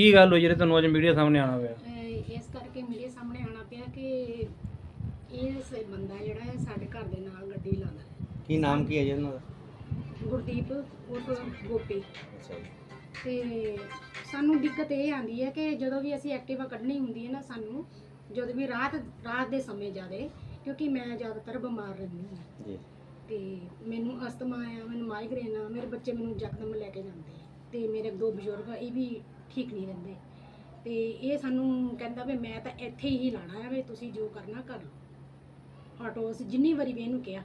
ਕੀ ਗੱਲ ਹੋਈ ਜਿਹੜੇ ਤੁਹਾਨੂੰ ਅੱਜ ਮੀਡੀਆ ਸਾਹਮਣੇ ਆਉਣਾ ਪਿਆ? ਅਹ ਇਸ ਕਰਕੇ ਮੇਰੇ ਸਾਹਮਣੇ ਆਣਾ ਪਿਆ ਕਿ ਇਹ ਸ- ਬੰਦਾ ਜਿਹੜਾ ਹੈ ਸਾਡੇ ਘਰ ਦੇ ਨਾਲ ਗੱਡੀ ਲਾਉਂਦਾ ਹੈ। ਕੀ ਨਾਮ ਕੀ ਹੈ ਜੀ ਉਹਨਾਂ ਦਾ? ਗੁਰਦੀਪ ਉਰਫ ਗੋਪੀ। ਅੱਛਾ ਜੀ। ਤੇ ਸਾਨੂੰ ਦਿੱਕਤ ਇਹ ਆਂਦੀ ਹੈ ਕਿ ਜਦੋਂ ਵੀ ਅਸੀਂ ਐਕਟਿਵਾ ਕੱਢਣੀ ਹੁੰਦੀ ਹੈ ਨਾ ਸਾਨੂੰ ਜਦੋਂ ਵੀ ਰਾਤ ਰਾਤ ਦੇ ਸਮੇਂ ਜ਼ਿਆਦੇ ਕਿਉਂਕਿ ਮੈਂ ਜ਼ਿਆਦਾਤਰ ਬਿਮਾਰ ਰਹਿੰਦੀ ਹਾਂ। ਜੀ। ਤੇ ਮੈਨੂੰ ਅਸਥਮਾ ਆ ਮੈਨੂੰ ਮਾਈਗ੍ਰੇਨ ਆ ਮੇਰੇ ਬੱਚੇ ਮੈਨੂੰ ਯਕਦਮ ਲੈ ਕੇ ਜਾਂਦੇ ਆ। ਤੇ ਮੇਰੇ ਦੋ ਬਜ਼ੁਰਗ ਇਹ ਵੀ ਠੀਕ ਨਹੀਂ ਰਹਿੰਦੇ। ਤੇ ਇਹ ਸਾਨੂੰ ਕਹਿੰਦਾ ਵੀ ਮੈਂ ਤਾਂ ਇੱਥੇ ਹੀ ਲਾਣਾ ਹੈ ਵੀ ਤੁਸੀਂ ਜੋ ਕਰਨਾ ਕਰ ਲਓ। ਆਟੋ ਅਸੀਂ ਜਿੰਨੀ ਵਾਰੀ ਵੀ ਇਹਨੂੰ ਕਿਹਾ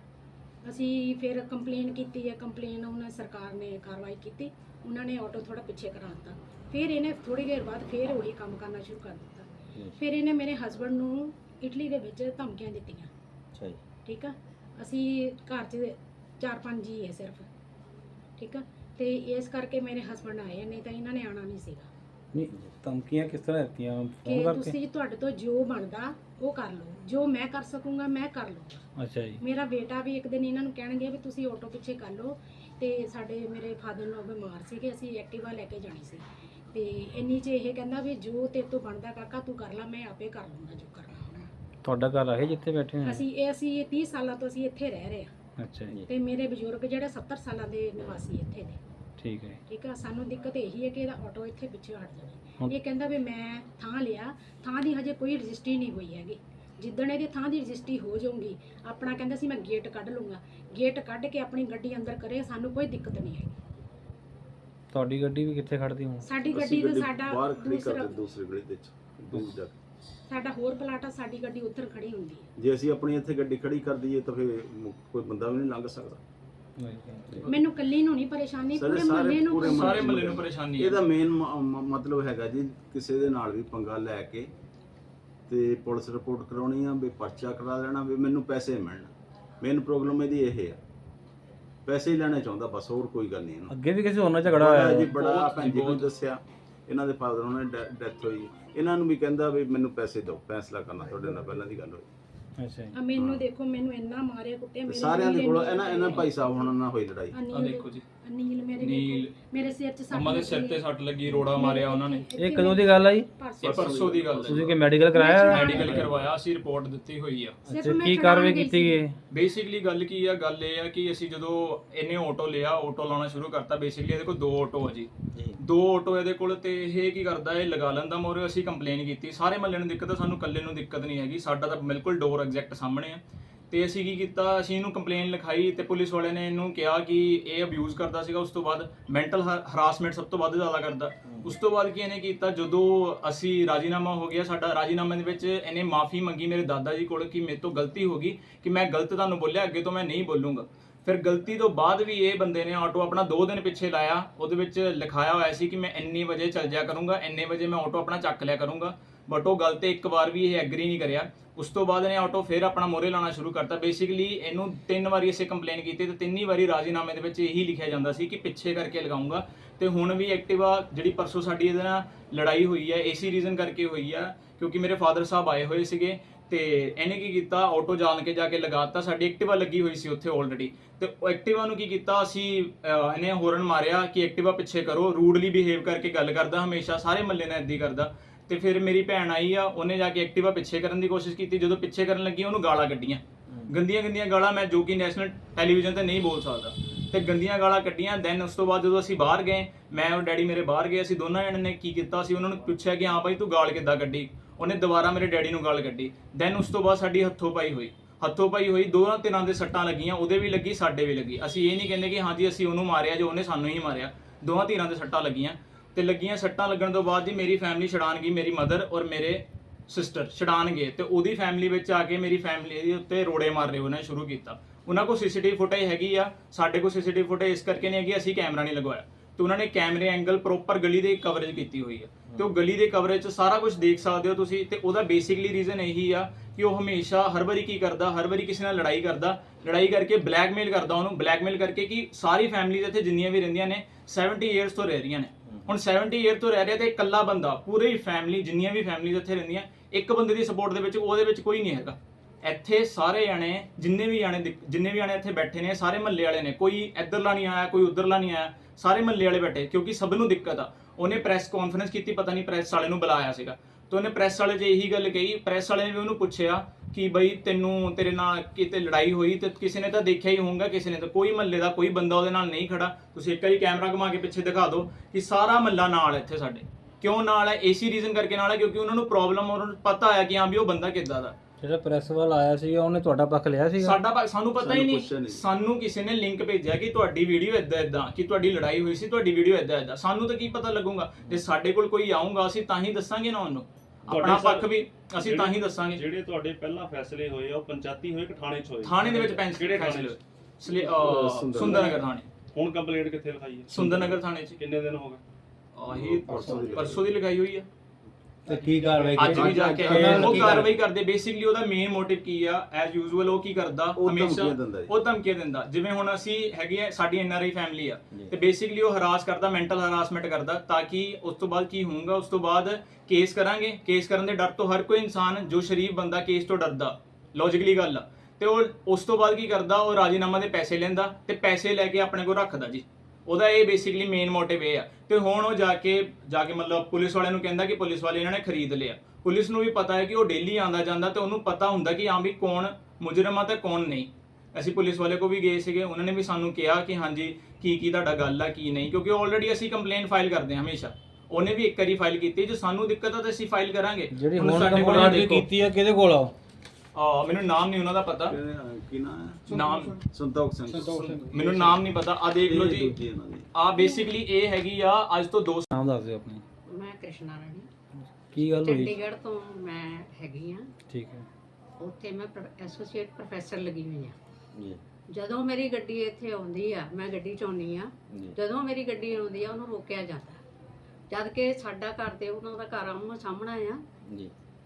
ਅਸੀਂ ਫਿਰ ਕੰਪਲੇਨ ਕੀਤੀ ਹੈ ਕੰਪਲੇਨ ਉਹਨਾਂ ਸਰਕਾਰ ਨੇ ਕਾਰਵਾਈ ਕੀਤੀ ਉਹਨਾਂ ਨੇ ਆਟੋ ਥੋੜਾ ਪਿੱਛੇ ਕਰਾ ਦਿੱਤਾ। ਫਿਰ ਇਹਨੇ ਥੋੜੀ ਦੇਰ ਬਾਅਦ ਫਿਰ ਉਹੀ ਕੰਮ ਕਰਨਾ ਸ਼ੁਰੂ ਕਰ ਦਿੱਤਾ। ਫਿਰ ਇਹਨੇ ਮੇਰੇ ਹਸਬੰਡ ਨੂੰ ਇਟਲੀ ਦੇ ਵਿੱਚ ਧਮਕੀਆਂ ਦਿੱਤੀਆਂ। ਅੱਛਾ ਜੀ। ਠੀਕ ਆ? ਅਸੀਂ ਘਰ 'ਚ ਚਾਰ ਪੰਜ ਜੀ ਹੈ ਸਿਰਫ। ਠੀਕ ਆ? ਤੇ ਇਸ ਕਰਕੇ ਮੇਰੇ ਹਸਬੰਡ ਆਏ ਆ, ਨਹੀਂ ਤਾਂ ਇਹਨਾਂ ਨੇ ਆਣਾ ਨਹੀਂ ਸੀਗਾ। ਨਹੀਂ ਧਮਕੀਆਂ ਕਿਸ ਤਰ੍ਹਾਂ ਦਿੱਤੀਆਂ? ਫੋਨ ਕਿ ਕਰਕੇ? ਤੁਸੀਂ ਤੁਹਾਡੇ ਤੋਂ ਜੋ ਬਣਦਾ ਉਹ ਕਰ ਲਓ। ਜੋ ਮੈਂ ਕਰ ਸਕੂੰਗਾ ਮੈਂ ਕਰ ਲਊਂਗਾ। ਅੱਛਾ ਜੀ। ਮੇਰਾ ਬੇਟਾ ਵੀ ਇੱਕ ਦਿਨ ਇਹਨਾਂ ਨੂੰ ਕਹਿਣਗੇ ਵੀ ਤੁਸੀਂ ਆਟੋ ਪਿੱਛੇ ਕਰ ਲਓ ਤੇ ਸਾਡੇ ਮੇਰੇ ਫਾਦਰ ਨੂੰ ਬਿਮਾਰ ਸੀਗੇ ਅਸੀਂ ਐਕਟਿਵਾ ਲੈ ਕੇ ਜਾਣੀ ਸੀ। ਤੇ ਇੰਨੀ 'ਚ ਇਹ ਕਹਿੰਦਾ ਵੀ ਜੋ ਤੇਰੇ ਤੋਂ ਬਣਦਾ ਕਾਕਾ ਤੂੰ ਕਰ ਲੈ ਮੈਂ ਆਪੇ ਕਰ ਲੂੰਗਾ ਜੋ ਕਰਨਾ ਹੋਣਾ। ਤੁਹਾਡਾ ਘਰ ਆਏ ਜਿੱਥੇ ਬੈਠੇ ਹੋਏ? ਅਸੀਂ ਇਹ ਅਸੀਂ ਇਹ 30 ਸਾਲਾਂ ਤੋਂ ਅਸੀਂ ਇੱਥੇ ਰਹਿ ਰਹੇ ਹਾਂ। ਅੱਛਾ ਜੀ। ਤੇ ਮੇਰੇ ਬਜ਼ੁਰਗ ਜਿਹੜੇ 70 ਸਾਲਾਂ ਦੇ ਨਿਵਾਸੀ ਇੱਥੇ ਨੇ। ਠੀਕ ਹੈ। ਠੀਕ ਆ ਸਾਨੂੰ ਦਿੱਕਤ ਇਹੀ ਹੈ ਕਿ ਇਹਦਾ ਆਟੋ ਇੱਥੇ ਪਿੱਛੇ ਹਟ ਜਾਵੇ। ਇਹ ਕਹਿੰਦਾ ਵੀ ਮੈਂ ਥਾਂ ਲਿਆ ਥਾਂ ਦੀ ਹਜੇ ਕੋਈ ਰਜਿਸਟਰੀ ਨਹੀਂ ਹੋਈ ਹੈਗੀ। ਜਿੱਦਣ ਇਹਦੀ ਥਾਂ ਦੀ ਰਜਿਸਟਰੀ ਹੋ ਜਾਊਗੀ ਆਪਣਾ ਕਹਿੰਦਾ ਸੀ ਮੈਂ ਗੇਟ ਕੱਢ ਲੂੰਗਾ ਗੇਟ ਕੱਢ ਕੇ ਆਪਣੀ ਗੱਡੀ ਅੰਦਰ ਕਰੇ ਸਾਨੂੰ ਕੋਈ ਦਿੱਕਤ ਨਹੀਂ ਹੈਗੀ। ਤੁਹਾਡੀ ਗੱਡੀ ਵੀ ਕਿੱਥੇ ਖੜਦੀ ਹੁਣ? ਸਾਡੀ ਗੱਡੀ ਤਾਂ ਸਾਡਾ ਬਾਹਰ ਖੜੀ ਦੂਸਰੀ ਗਲੀ ਦੇ ਵਿੱਚ ਦੂਰ ਜਾ ਕੇ। ਸਾਡਾ ਹੋਰ ਪਲਾਟ ਆ ਸਾਡੀ ਗੱਡੀ ਉੱਧਰ ਖੜੀ ਹੁੰਦੀ ਹੈ। ਜੇ ਅਸੀਂ ਆਪਣੀ ਇੱਥੇ ਗੱਡੀ ਖੜੀ ਕਰ ਦਈਏ ਤਾਂ ਫਿਰ ਕੋਈ ਬੰਦਾ ਵੀ ਨਹੀਂ ਲੰਘ ਸਕਦਾ। ਮੈਨੂੰ ਕੱਲੀ ਨੂੰ ਨਹੀਂ ਪਰੇਸ਼ਾਨੀ ਸਾਰੇ- ਪੂਰੇ ਸਾਰੇ- ਮਹੱਲੇ ਨੂੰ ਪੂਰੇ ਸਾਰੇ ਮਹੱਲੇ ਨੂੰ ਪਰੇਸ਼ਾਨੀ ਹੈ। ਇਹਦਾ ਮੇਨ ਮਤਲਬ ਹੈਗਾ ਜੀ ਕਿਸੇ ਦੇ ਨਾਲ ਵੀ ਪੰਗਾ ਲੈ ਕੇ ਤੇ ਪੁਲਿਸ ਰਿਪੋਰਟ ਕਰਾਉਣੀ ਆ ਵੀ ਪਰਚਾ ਕਰਾ ਲੈਣਾ ਵੀ ਮੈਨੂੰ ਪੈਸੇ ਮਿਲਣ। ਮੇਨ ਪ੍ਰੋਬਲਮ ਇਹਦੀ ਇਹ ਆ ਪੈਸੇ ਹੀ ਲੈਣੇ ਚਾਹੁੰਦਾ ਬਸ ਹੋਰ ਕੋਈ ਗੱਲ ਨਹੀਂ ਇਹਨੂੰ। ਅੱਗੇ ਵੀ ਕਿਸੇ ਹੋਰ ਨਾਲ ਝਗੜਾ ਹੋਇਆ ਜੀ। ਬੜਾ ਬਹੁਤ ਭੈਣ ਜੀ ਨੂੰ ਬਹੁਤ। ਦੱਸਿਆ ਇਹਨਾਂ ਦੇ ਫਾਦਰ ਉਹਨਾਂ ਦੀ ਡੈਥ ਹੋਈ। ਇਹਨਾਂ ਨੂੰ ਵੀ ਕਹਿੰਦਾ ਵੀ ਮੈਨੂੰ ਪੈਸੇ ਦਿਓ ਫੈਸਲਾ ਕਰਨਾ ਤੁਹਾਡੇ ਨਾਲ ਪਹਿਲਾਂ ਦੀ ਗੱਲ ਹੋਈ। ਅੱਛਾ ਜੀ। ਆ ਮੈਨੂੰ ਦੇਖੋ ਮੈਨੂੰ ਇੰਨਾ ਮਾਰਿਆ ਕੁੱਟਿਆ ਮੇਰੇ ਸਾਰਿਆਂ ਦੇ ਕੋਲ ਇਹਨਾਂ ਇਹਨਾਂ ਭਾਈ ਸਾਹਿਬ ਹੁਣ ਨਾਲ ਹੋਈ ਲੜਾਈ। ਆ ਦੇਖੋ ਜੀ। ਨੀਲ ਮੇਰੇ ਨੀਲ। ਦੇਖੋ, ਮੇਰੇ ਸਿਰ 'ਚ ਸੱਟ ਅੰਮਾ ਦੇ ਸਿਰ ਲੱਗੀ ਤੇ ਹੈ। ਸੱਟ ਲੱਗੀ ਰੋੜਾ ਮਾਰਿਆ ਉਹਨਾਂ ਨੇ। ਇਹ ਕਦੋਂ ਦੀ ਗੱਲ ਆ ਜੀ? ਇਹ ਪਰਸੋਂ ਦੀ ਗੱਲ ਤੁਸੀਂ ਹੈ ਕਿ ਮੈਡੀਕਲ ਕਰਾਇਆ ਹੈ? ਮੈਡੀਕਲ ਕਰਵਾਇਆ ਅਸੀਂ ਰਿਪੋਰਟ ਦਿੱਤੀ ਹੋਈ ਆ। ਸਿਰਫ ਅੱਛਾ ਮੈਂ ਕੀ ਛਡਾਉਣ ਕਾਰਵਾਈ ਗਈ ਕੀਤੀ ਸੀ। ਗਈ? ਬੇਸਿਕਲੀ ਗੱਲ ਕੀ ਆ ਗੱਲ ਇਹ ਆ ਕਿ ਅਸੀਂ ਜਦੋਂ ਇਹਨੇ ਆਟੋ ਲਿਆ ਆਟੋ ਲਾਉਣਾ ਸ਼ੁਰੂ ਕਰਤਾ ਬੇਸਿਕਲੀ ਇਹਦੇ ਕੋਲ ਦੋ ਆਟੋ ਆ ਜੀ। ਜੀ। ਦੋ ਆਟੋ ਇਹਦੇ ਕੋਲ ਤੇ ਇਹ ਕੀ ਕਰਦਾ ਇਹ ਲਗਾ ਲੈਂਦਾ ਮੋਰੇ ਅਸੀਂ ਕੰਪਲੇਨ ਕੀਤੀ। ਸਾਰੇ ਮਹੱਲੇ ਨੂੰ ਦਿੱਕਤ ਆ ਸਾਨੂੰ ਇਕੱਲੇ ਨੂੰ ਦਿੱਕਤ ਨਹੀਂ ਹੈਗੀ। ਸਾਡਾ ਤਾਂ ਬਿਲਕੁਲ ਡੋਰ ਐਗਜ਼ੈਕਟ ਸਾਹਮਣੇ ਆ। ਤੇ ਅਸੀਂ ਕੀ ਕੀਤਾ? ਅਸੀਂ ਇਹਨੂੰ ਕੰਪਲੇਨ ਲਿਖਾਈ ਤੇ ਪੁਲਿਸ ਵਾਲੇ ਨੇ ਇਹਨੂੰ ਕਿਹਾ ਕਿ ਇਹ ਅਬਿਊਜ਼ ਕਰਦਾ ਸੀਗਾ ਉਸ ਤੋਂ ਬਾਅਦ ਮੈਂਟਲ ਹਰਾਸਮੈਂਟ ਸਭ ਤੋਂ ਵੱਧ ਜ਼ਿਆਦਾ ਕਰਦਾ। ਉਸ ਤੋਂ ਬਾਅਦ ਕੀ ਇਹਨੇ ਕੀਤਾ? ਜਦੋਂ ਅਸੀਂ ਰਾਜੀਨਾਮਾ ਹੋ ਗਿਆ ਸਾਡਾ ਰਾਜੀਨਾਮੇ ਦੇ ਵਿੱਚ ਇਹਨੇ ਮਾਫੀ ਮੰਗੀ ਮੇਰੇ ਦਾਦਾ ਜੀ ਕੋਲ ਕਿ ਮੇਰੇ ਤੋਂ ਗਲਤੀ ਹੋ ਗਈ ਕਿ ਮੈਂ ਗਲਤ ਤੁਹਾਨੂੰ ਬੋਲਿਆ ਅੱਗੇ ਤੋਂ ਮੈਂ ਨਹੀਂ ਬੋਲੂੰਗਾ। ਫਿਰ ਗਲਤੀ ਤੋਂ ਬਾਅਦ ਵੀ ਇਹ ਬੰਦੇ ਨੇ ਆਟੋ ਆਪਣਾ 2 ਦਿਨ ਪਿੱਛੇ ਲਾਇਆ ਉਹਦੇ ਵਿੱਚ ਲਿਖਾਇਆ ਹੋਇਆ ਸੀ ਕਿ ਮੈਂ ਇੰਨੀ ਵਜੇ ਚੱਲ ਜਾਇਆ ਕਰੂੰਗਾ ਇੰਨੇ ਵਜੇ ਮੈਂ ਆਟੋ ਆਪਣਾ ਚੱਕ ਲਿਆ ਕਰੂੰਗਾ। ਬਟ ਉਹ ਗੱਲ ਤੇ ਇੱਕ ਵਾਰ ਵੀ ਇਹ ਐਗਰੀ ਨਹੀਂ ਕਰਿਆ। ਉਸ ਤੋਂ ਬਾਅਦ ਇਹਨੇ ਆਟੋ ਫਿਰ ਆਪਣਾ ਮੋਰੇ ਲਾਣਾ ਸ਼ੁਰੂ ਕਰਤਾ। ਬੇਸਿਕਲੀ ਇਹਨੂੰ ਤਿੰਨ ਵਾਰੀ ਅਸੀਂ ਕੰਪਲੇਨ ਕੀਤੀ ਤੇ ਤਿੰਨੀ ਵਾਰੀ ਰਾਜ਼ੀਨਾਮੇ ਦੇ ਵਿੱਚ ਇਹੀ ਲਿਖਿਆ ਜਾਂਦਾ ਸੀ ਕਿ ਪਿੱਛੇ ਕਰਕੇ ਲਗਾਉਂਗਾ। ਤੇ ਹੁਣ ਵੀ ਐਕਟਿਵਾ ਜਿਹੜੀ ਪਰਸੋਂ ਸਾਡੀ ਇਹਦੇ ਨਾਲ ਲੜਾਈ ਹੋਈ ਹੈ ਏਸੀ ਰੀਜ਼ਨ ਕਰਕੇ ਹੋਈ ਆ, ਕਿਉਂਕਿ ਮੇਰੇ ਫਾਦਰ ਸਾਹਿਬ ਆਏ ਹੋਏ ਸੀਗੇ ਤੇ ਇਹਨੇ ਕੀ ਕੀਤਾ? ਆਟੋ ਜਾਣ ਕੇ ਜਾ ਕੇ ਲਗਾਤਾ ਸਾਡੀ ਐਕਟਿਵਾ ਲੱਗੀ ਹੋਈ ਸੀ ਉੱਥੇ ਆਲਰੇਡੀ ਤੇ ਐਕਟਿਵਾ ਨੂੰ ਕੀ ਕੀਤਾ? ਅਸੀਂ ਇਹਨੇ ਹੋਰਨ ਮਾਰਿਆ ਕਿ ਐਕਟਿਵਾ ਪਿੱਛੇ ਕਰੋ। ਰੂਡਲੀ ਬਿਹੇਵ ਕਰਕੇ ਗੱਲ ਕਰਦਾ, ਹਮੇਸ਼ਾ ਸਾਰੇ ਮੱਲੇ ਨਾਲ ਏਦਾਂ ਹੀ ਕਰਦਾ। ਤੇ ਫਿਰ ਮੇਰੀ ਭੈਣ ਆਈ ਆ ਉਹਨੇ ਜਾ ਕੇ ਐਕਟਿਵਾ ਪਿੱਛੇ ਕਰਨ ਦੀ ਕੋਸ਼ਿਸ਼ ਕੀਤੀ। ਜਦੋਂ ਪਿੱਛੇ ਕਰਨ ਲੱਗੀ ਉਹਨੂੰ ਗਾਲਾਂ ਕੱਢੀਆਂ। ਗੰਦੀਆਂ ਗੰਦੀਆਂ ਗਾਲਾਂ ਮੈਂ ਜੋ ਕਿ ਨੈਸ਼ਨਲ ਟੈਲੀਵਿਜ਼ਨ ਤੇ ਨਹੀਂ ਬੋਲ ਸਕਦਾ। ਤੇ ਗੰਦੀਆਂ ਗਾਲਾਂ ਕੱਢੀਆਂ ਦੈਨ ਉਸ ਤੋਂ ਬਾਅਦ ਜਦੋਂ ਅਸੀਂ ਬਾਹਰ ਗਏ ਮੈਂ ਔਰ ਡੈਡੀ ਮੇਰੇ ਬਾਹਰ ਗਏ ਅਸੀਂ ਦੋਨਾਂ ਜਣਿਆਂ ਨੇ ਕੀ ਕੀਤਾ ਸੀ ਉਹਨਾਂ ਨੂੰ ਪੁੱਛਿਆ ਕਿ ਹਾਂ ਭਾਈ ਤੂੰ ਗਾਲ ਕਿੱਦਾਂ ਕੱਢੀ? ਉਹਨੇ ਦੁਬਾਰਾ ਮੇਰੇ ਡੈਡੀ ਨੂੰ ਗਾਲ ਕੱਢੀ। ਦੈਨ ਉਸ ਤੋਂ ਬਾਅਦ ਸਾਡੀ ਹੱਥੋਂ ਪਾਈ ਹੋਈ। ਹੱਥੋਂ ਪਾਈ ਹੋਈ ਦੋਨਾਂ ਤਿੰਨਾਂ ਦੇ ਸੱਟਾਂ ਲੱਗੀਆਂ ਉਹਦੇ ਵੀ ਲੱਗੀ ਸਾਡੇ ਵੀ ਲੱਗੀ। ਅਸੀਂ ਇਹ ਨਹੀਂ ਕਹਿੰਦੇ ਕਿ ਹਾਂਜੀ ਅਸੀਂ ਉਹਨੂੰ ਮਾਰਿਆ ਜੋ ਉਹਨੇ ਸਾਨੂੰ ਹੀ ਮਾਰਿਆ। ਦੋਹਾਂ ਧਿਰਾਂ ਦੇ ਸੱਟਾਂ ਲੱਗੀਆਂ। ਤੇ ਲੱਗੀਆਂ ਸੱਟਾਂ ਲੱਗਣ ਤੋਂ ਬਾਅਦ ਜੀ ਮੇਰੀ ਫੈਮਿਲੀ ਛਡਾਣ ਗਈ ਮੇਰੀ ਮਦਰ ਔਰ ਮੇਰੇ ਸਿਸਟਰ ਛਡਾਣ ਗਏ ਤੇ ਉਹਦੀ ਫੈਮਿਲੀ ਵਿੱਚ ਆ ਕੇ ਮੇਰੀ ਫੈਮਿਲੀ ਦੇ ਉੱਤੇ ਰੋੜੇ ਮਾਰਨੇ ਉਹਨਾਂ ਨੇ ਸ਼ੁਰੂ ਕੀਤਾ। ਉਹਨਾਂ ਕੋਲ ਸੀਸੀਟੀਵੀ ਫੁਟੇਜ ਹੈਗੀ ਆ, ਸਾਡੇ ਕੋਲ ਸੀਸੀਟੀਵੀ ਫੁਟੇਜ ਇਸ ਕਰਕੇ ਨਹੀਂ ਹੈਗੀ, ਅਸੀਂ ਕੈਮਰਾ ਨਹੀਂ ਲਗਵਾਇਆ। ਤੇ ਉਹਨਾਂ ਨੇ ਕੈਮਰੇ ਐਂਗਲ ਪ੍ਰੋਪਰ ਗਲੀ ਦੇ ਕਵਰੇਜ ਕੀਤੀ ਹੋਈ ਆ। ਤੇ ਉਹ ਗਲੀ ਦੇ ਕਵਰੇਜ 'ਚ ਸਾਰਾ ਕੁਝ ਦੇਖ ਸਕਦੇ ਹੋ ਤੁਸੀਂ ਤੇ ਉਹਦਾ ਬੇਸਿਕਲੀ ਰੀਜ਼ਨ ਇਹੀ ਆ ਕਿ ਉਹ ਹਮੇਸ਼ਾ ਹਰ ਵਾਰੀ ਕੀ ਕਰਦਾ, ਹਰ ਵਾਰੀ ਕਿਸੇ ਨਾਲ ਲੜਾਈ ਕਰਦਾ, ਲੜਾਈ ਕਰਕੇ ਬਲੈਕਮੇਲ ਕਰਦਾ ਉਹਨੂੰ ਬਲੈਕਮੇਲ ਕਰਕੇ ਕਿ ਸਾਰੀ ਫੈਮਿਲੀਜ਼ ਇੱਥੇ ਜਿੰਨੀਆਂ ਵੀ ਰਹਿੰਦੀਆਂ ਨੇ 70 ਇਅਰਸ ਤੋਂ ਰਹਿ ਰਹੀਆਂ ਨੇ। ਹੁਣ 70 ਇਅਰ ਤੋਂ ਰਹਿ ਰਿਹਾ ਤੇ ਇਕੱਲਾ ਬੰਦਾ, ਪੂਰੀ ਫੈਮਿਲੀ ਜਿੰਨੀਆਂ ਵੀ ਫੈਮਿਲੀਜ਼ ਇੱਥੇ ਰਹਿੰਦੀਆਂ, ਇੱਕ ਬੰਦੇ ਦੀ ਸਪੋਰਟ ਦੇ ਵਿੱਚ, ਉਹਦੇ ਵਿੱਚ ਕੋਈ ਨਹੀਂ ਹੈਗਾ। ਇੱਥੇ ਸਾਰੇ ਜਾਣੇ, ਜਿੰਨੇ ਵੀ ਜਾਣੇ ਜਿੰਨੇ ਵੀ ਜਾਣੇ ਇੱਥੇ ਬੈਠੇ ਨੇ, ਸਾਰੇ ਮਹੱਲੇ ਵਾਲੇ ਨੇ, ਕੋਈ ਇੱਧਰਲਾ ਨਹੀਂ ਆਇਆ, ਕੋਈ ਉੱਧਰਲਾ ਨਹੀਂ ਆਇਆ, ਸਾਰੇ ਮਹੱਲੇ ਵਾਲੇ ਬੈਠੇ, ਕਿਉਂਕਿ ਸਭ ਨੂੰ ਦਿੱਕਤ ਆ। ਉਹਨੇ ਪ੍ਰੈਸ ਕਾਨਫਰੰਸ ਕੀਤੀ, ਪਤਾ ਨਹੀਂ ਪ੍ਰੈਸ ਵਾਲੇ ਨੂੰ ਬੁਲਾਇਆ ਸੀਗਾ। ਤੇ ਉਹਨੇ ਪ੍ਰੈਸ ਵਾਲੇ 'ਚ ਇਹੀ ਗੱਲ ਕਹੀ ਪ੍ਰੈਸ ਵਾਲੇ ਨੇ ਵੀ ਉਹਨੂੰ ਪੁੱਛਿਆ ਕਿ ਬਈ ਤੈਨੂੰ ਤੇਰੇ ਨਾਲ ਕਿਤੇ ਲੜਾਈ ਹੋਈ ਤੇ ਕਿਸੇ ਨੇ ਤਾਂ ਦੇਖਿਆ ਹੀ ਹੋਊਗਾ ਕਿਸੇ ਨੇ ਤਾਂ। ਕੋਈ ਮਹੱਲੇ ਦਾ ਕੋਈ ਬੰਦਾ ਉਹਦੇ ਨਾਲ ਨਹੀਂ ਖੜਾ। ਤੁਸੀਂ ਇੱਕ ਵਾਰੀ ਕੈਮਰਾ ਘੁਮਾ ਕੇ ਪਿੱਛੇ ਦਿਖਾ ਦਿਓ ਕਿ ਸਾਰਾ ਮਹੱਲਾ ਨਾਲ ਇੱਥੇ ਸਾਡੇ। ਕਿਉਂ ਨਾਲ ਹੈ? ਏਸੀ ਰੀਜ਼ਨ ਕਰਕੇ ਨਾਲ ਹੈ ਕਿਉਂਕਿ ਉਹਨਾਂ ਨੂੰ ਪ੍ਰੋਬਲਮ ਉਹਨਾਂ ਨੂੰ ਪਤਾ ਹੈ ਕਿ ਹਾਂ ਵੀ ਉਹ ਬੰਦਾ ਕਿੱਦਾਂ ਦਾ। ਜਿਹੜਾ ਪ੍ਰੈਸ ਵਾਲਾ ਆਇਆ ਸੀਗਾ ਉਹਨੇ ਤੁਹਾਡਾ ਪੱਖ ਲਿਆ ਸੀਗਾ? ਸਾਡਾ ਭਾ- ਸਾਨੂੰ ਪਤਾ ਹੀ ਨਹੀਂ। ਸਾਨੂੰ ਕਿਸੇ ਨੇ ਲਿੰਕ ਭੇਜਿਆ ਕਿ ਤੁਹਾਡੀ ਵੀਡੀਓ ਇਦਾਂ ਇਦਾਂ ਕਿ ਤੁਹਾਡੀ ਲੜਾਈ ਹੋਈ ਸੀ ਤੁਹਾਡੀ ਵੀਡੀਓ ਇਦਾਂ ਇਦਾਂ ਸਾਨੂੰ ਤਾਂ ਕੀ ਪਤਾ ਲੱਗੂਗਾ? ਜੇ ਸਾਡੇ ਕੋਲ ਕੋਈ ਆਊਗਾ ਅਸੀਂ ਤਾਂ ਹੀ ਦੱਸਾਂਗੇ ਨਾ ਉਹਨੂੰ। ਆਪਣਾ ਤੁਹਾਡੇ ਪੱਖ ਵੀ ਅਸੀਂ ਤਾਂ ਹੀ ਦੱਸਾਂਗੇ। ਜਿਹੜੇ ਤੁਹਾਡੇ ਪਹਿਲਾਂ ਫੈਸਲੇ ਹੋਏ ਆ ਉਹ ਪੰਚਾਇਤੀ ਹੋਏ ਕਿ ਥਾਣੇ 'ਚ ਹੋਏ? ਥਾਣੇ ਦੇ ਵਿੱਚ ਪੈਂਚ ਕਿਹੜੇ ਫੈਸਲੇ ਥਾਣੇ ਸੁੰਦਰਨਗਰ। ਥਾਣੇ। ਹੁਣ ਕੰਪਲੇਂਟ ਕਿੱਥੇ ਲਿਖਾਈ ਹੈ? ਸੁੰਦਰਨਗਰ ਥਾਣੇ 'ਚ। ਕਿੰਨੇ ਦਿਨ ਹੋ ਗਏ? ਆਹੀ ਪਰਸੋਂ ਦੀ ਪਰਸੋਂ ਦੀ ਲਗਾਈ ਹੋਈ ਆ। ਤੇ ਕੀ ਕਾਰਵਾਈ ਅੱਜ ਵੀ ਜਾ ਕੇ ਉਹਨਾਂ ਨੇ ਉਹ ਕੀ ਕਾਰਵਾਈ ਕਰਦੇ। ਬੇਸਿਕਲੀ ਉਹਦਾ ਮੇਨ ਮੋਟਿਵ ਕੀ ਆ? ਐਜ਼ ਯੂਜ਼ੁਅਲ ਉਹ ਕੀ ਕਰਦਾ? ਉਹ ਹਮੇਸ਼ਾ ਧਮਕੀਆਂ ਦਿੰਦਾ ਜੀ। ਉਹ ਧਮਕੀਆਂ ਦਿੰਦਾ। ਜਿਵੇਂ ਹੁਣ ਅਸੀਂ ਹੈਗੀ ਆ ਸਾਡੀ ਐਨਆਰਆਈ ਫੈਮਿਲੀ ਆ। ਤੇ ਬੇਸਿਕਲੀ ਉਹ ਹਰਾਸ ਕਰਦਾ ਮੈਂਟਲ ਹਰਾਸਮੈਂਟ ਕਰਦਾ ਤਾਂ ਕਿ ਉਸ ਤੋਂ ਬਾਅਦ ਕੀ ਹੋਊਗਾ? ਉਸ ਤੋਂ ਬਾਅਦ ਕੇਸ ਕਰਾਂਗੇ। ਕੇਸ ਕਰਨ ਦੇ ਡਰ ਤੋਂ ਹਰ ਕੋਈ ਇਨਸਾਨ ਜੋ ਸ਼ਰੀਫ ਬੰਦਾ ਕੇਸ ਤੋਂ ਡਰਦਾ। ਲੌਜੀਕਲੀ ਗੱਲ ਆ। ਤੇ ਉਹ ਉਸ ਤੋਂ ਬਾਅਦ ਕੀ ਕਰਦਾ? ਉਹ ਰਾਜੀਨਾਮਾ ਦੇ ਪੈਸੇ ਲੈਂਦਾ ਤੇ ਪੈਸੇ ਲੈ ਕੇ ਆਪਣੇ ਕੋਲ ਰੱਖਦਾ ਜੀ। ਉਹਦਾ ਇਹ ਬੇਸਿਕਲੀ ਮੇਨ ਮੋਟਿਵ ਇਹ ਆ। ਤੇ ਹੁਣ ਉਹ ਜਾ ਕੇ ਜਾ ਕੇ ਮਤਲਬ ਪੁਲਿਸ ਵਾਲਿਆਂ ਨੂੰ ਕਹਿੰਦਾ ਕਿ ਪੁਲਿਸ ਵਾਲੇ ਇਹਨਾਂ ਨੇ ਖਰੀਦ ਲਿਆ। ਪੁਲਿਸ ਨੂੰ ਵੀ ਪਤਾ ਹੈ ਕਿ ਉਹ ਡੇਲੀ ਆਂਦਾ ਜਾਂਦਾ ਤੇ ਉਹਨੂੰ ਪਤਾ ਹੁੰਦਾ ਕਿ ਹਾਂ ਵੀ ਕੌਣ ਮੁਜਰਮ ਆ ਤੇ ਕੌਣ ਨਹੀਂ। ਅਸੀਂ ਪੁਲਿਸ ਵਾਲੇ ਕੋ ਵੀ ਗਏ ਸੀਗੇ ਉਹਨਾਂ ਨੇ ਵੀ ਸਾਨੂੰ ਕਿਹਾ ਕਿ ਹਾਂਜੀ ਕੀ ਕੀ ਤੁਹਾਡਾ ਗੱਲ ਆ ਕੀ ਨਹੀਂ ਕਿਉਂਕਿ ਆਲਰੇਡੀ ਅਸੀਂ ਕੰਪਲੇਂਟ ਫਾਈਲ ਕਰਦੇ ਹਾਂ ਹਮੇਸ਼ਾ। ਉਹਨੇ ਵੀ ਇੱਕ ਵਾਰੀ ਫਾਈਲ ਕੀਤੀ ਜੇ ਸਾਨੂੰ ਦਿੱਕਤ ਆ ਤਾਂ ਅਸੀਂ ਫਾਈਲ ਕਰਾਂਗੇ। ਜਿਹੜੀ ਹੁਣ ਸਾਡੇ ਕੋਲ ਕੀਤੀ ਆ ਕਿਹਦੇ ਕੋਲ ਆ ਮੈਨੂੰ ਨਾਮ ਨਹੀਂ ਉਹਨਾਂ ਦਾ ਪਤਾ। ਕੀ ਨਾਮ ਹੈ? ਨਾਮ ਸੰਤੋਖ ਸਿੰਘ। ਮੈਨੂੰ ਨਾਮ ਨਹੀਂ ਪਤਾ। ਆ ਦੇਖ ਲਓ ਜੀ। ਇਹਨਾਂ ਦੀ। ਆ ਬੇਸਿਕਲੀ ਇਹ ਹੈਗੀ ਆ ਅੱਜ ਤੋਂ 2 ਨਾਮ ਦੱਸ ਦਿਓ ਆਪਣੀ। ਮੈਂ ਕ੍ਰਿਸ਼ਨਾ ਰਾਣੀ। ਕੀ ਗੱਲ ਹੋਈ? ਚੰਡੀਗੜ੍ਹ ਤੋਂ ਮੈਂ ਹੈਗੀ ਆ। ਠੀਕ ਹੈ। ਉੱਥੇ ਮੈਂ ਐਸੋਸੀਏਟ ਪ੍ਰੋਫੈਸਰ ਲੱਗੀ ਹੋਈ ਆ। ਜਦੋਂ ਮੇਰੀ ਗੱਡੀ ਇੱਥੇ ਆਉਂਦੀ ਆ ਮੈਂ ਗੱਡੀ ਚ ਆਉਂਦੀ ਆ ਜਦੋਂ ਮੇਰੀ ਗੱਡੀ ਆਉਂਦੀ ਆ ਉਹਨੂੰ ਰੋਕਿਆ ਜਾਂਦਾ। ਜਦ ਕਿ ਸਾਡਾ ਘਰ ਤੇ ਉਹਨਾਂ ਦਾ ਘਰ ਆਮੋ ਸਾਹਮਣਾ ਆ।